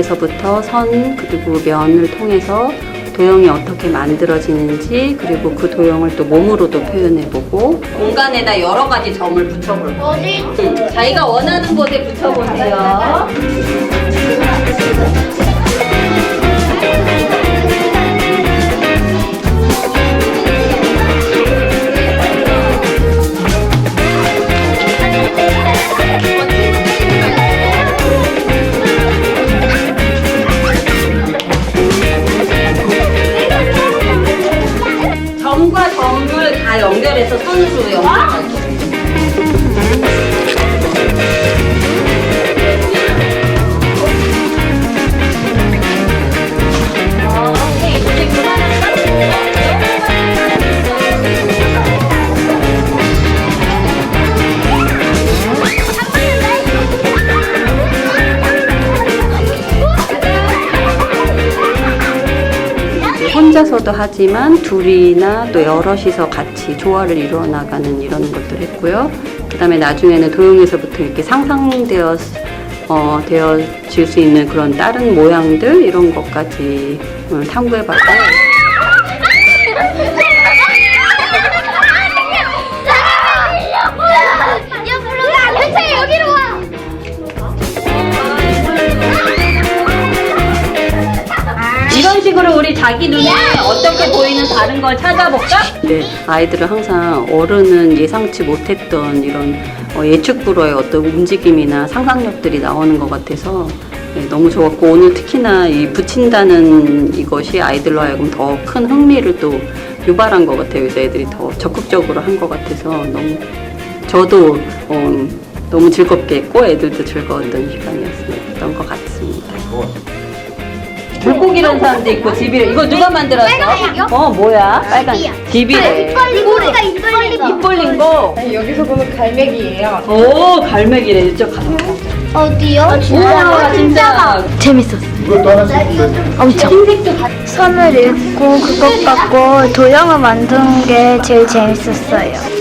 점에서부터 선 그리고 면을 통해서 도형이 어떻게 만들어지는지 그리고 그 도형을 또 몸으로도 표현해보고 공간에다 여러 가지 점을 붙여볼 거예요. 자기가 원하는 곳에 붙여보세요. 다 연결해서 선으로 연결할 거 혼자서도 하지만 둘이나 또 여럿이서 같이 조화를 이루어 나가는 이런 것들을 했고요. 그 다음에 나중에는 도형에서부터 이렇게 상상되어 어, 되어질 수 있는 그런 다른 모양들 이런 것까지 음, 와. 이런 식으로 우리 자기 눈에 어떻게 보이는 다른 걸 찾아볼까? 네, 아이들은 항상 어른은 예상치 못했던 이런 어, 예측 불허의 어떤 움직임이나 상상력들이 나오는 것 같아서 네, 너무 좋았고 오늘 특히나 이 붙인다는 이것이 아이들로 하여금 더 큰 흥미를 또 유발한 것 같아요. 그래서 애들이 더 적극적으로 한 것 같아서 너무 저도 어, 너무 즐겁게 했고 애들도 즐거웠던 시간이었던 것 같습니다. 물고기라는 사람도 있고 집이 이거 누가 만들었어? 빨간색이요? 어 뭐야? 빨간. 집이래. 꼬리가 입 벌린 거. 입 벌린 거. 여기서 보면 갈매기예요. 오 갈매기래 이쪽 가서. 어디요? 우와 진짜. 이것도 하나씩 주세요. 엄청. 선을 읽고 그것 갖고 도형을 만드는 게 제일 재밌었어요.